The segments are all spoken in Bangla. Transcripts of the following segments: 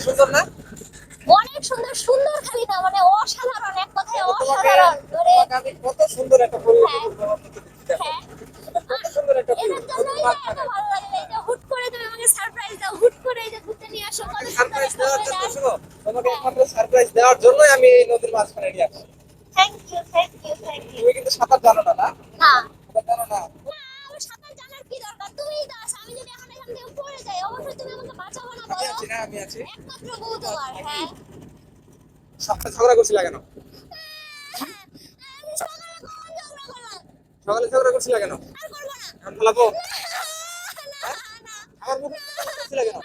সুন্দর না? অনেক সুন্দর সুন্দর খালি না মানে অসাধারণ এক কথায় অসাধারণ। ধরে আমি কত সুন্দর একটা পরিবেশ হ্যাঁ। হ্যাঁ। কত সুন্দর একটা এত ভালো লাগে এই যে হুট করে তুমি আমাকে সারপ্রাইজ দাও হুট করে এই যে ঘুরতে নিয়ে আসো কত সারপ্রাইজ দেওয়ার জন্য weather। তোমাকে একমাত্র সারপ্রাইজ দেওয়ার জন্যই আমি এই নদীর মাঝখানে নিয়ে আসছি। Thank you thank you thank you তুমি কিন্তু সাঁতার জানো না? না না সাঁতার জানো না না আমার সাঁতার জানার কি দরকার তুমিই দাস আমি যদি এখন এখান থেকে পড়ে যাই অবশ্যই তুমি আমাকে বাঁচাবো না আমি বলো আছি। না আমি আছি হ্যাঁ। সকালে ঝগড়া করছিলা কেন? সকালে ঝগড়া করছিলা কেন? না। এখন বলাবো? আমার মুখে করছিলা কেন?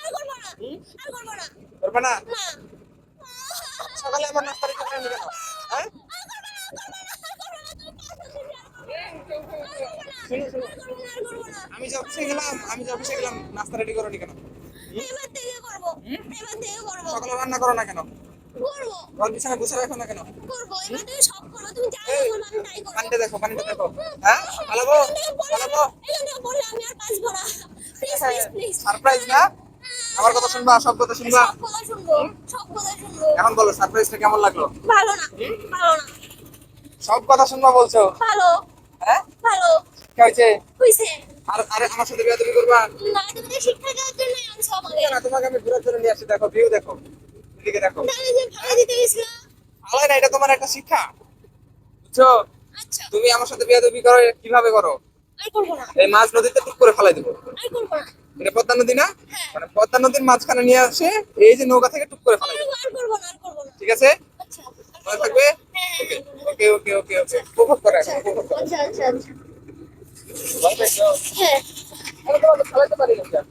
করব না। সকালে আমার নাস্তা রেখে কেন? হ্যাঁ? আমি যে অফিসে গেলাম আমি যে অফিসে গেলাম নাস্তা রেডি করো কেন? সকালে রান্না করো না কেন? ঘর বিছানা গুছে রাখো না কেন? পানিটা দেখো পানিটা দেখো। হ্যাঁ? পালাবো পালাবো সারপ্রাইজ না? আমার কথা শুনবা? সব কথা শুনবা? এখন বলো সারপ্রাইজটা কেমন লাগল? ভালো না ভালো না। সব কথা শুনবা বলছো? ভালো হ্যাঁ? ভালো। কি হয়েছে? হইছে। আর আরে আমার সাথে বিয়ে তুমি করবা? না তুমি শিক্ষা দেওয়ার জন্য আনছো। না তোমাকে আমি ঘুরে ঘুরে নিয়ে আসি দেখো ভিউ দেখো। এদিকে দেখো। আলাই না এটা তোমার একটা শিক্ষা। বুঝছ? আচ্ছা। তুমি আমার সাথে বিয়ে তুমি করো কীভাবে করো? এই মাছ নদীতে টুক করে ফেলাই দেবো। এটা পদ্মা নদী না? হ্যাঁ। মানে পদ্মা নদীর মাঝখানে নিয়ে আসে এই যে নৌকা থেকে টুক করে ফেলাই দেবো। আর করব আর করব ঠিক আছে? আচ্ছা। মনে থাকবে? ওকে ওকে ওকে ওকে উপভোগ করে উপভোগ করো। আচ্ছা আচ্ছা আচ্ছা। হ্যাঁ। আমি তোমাকে ফেলাইতে পারি না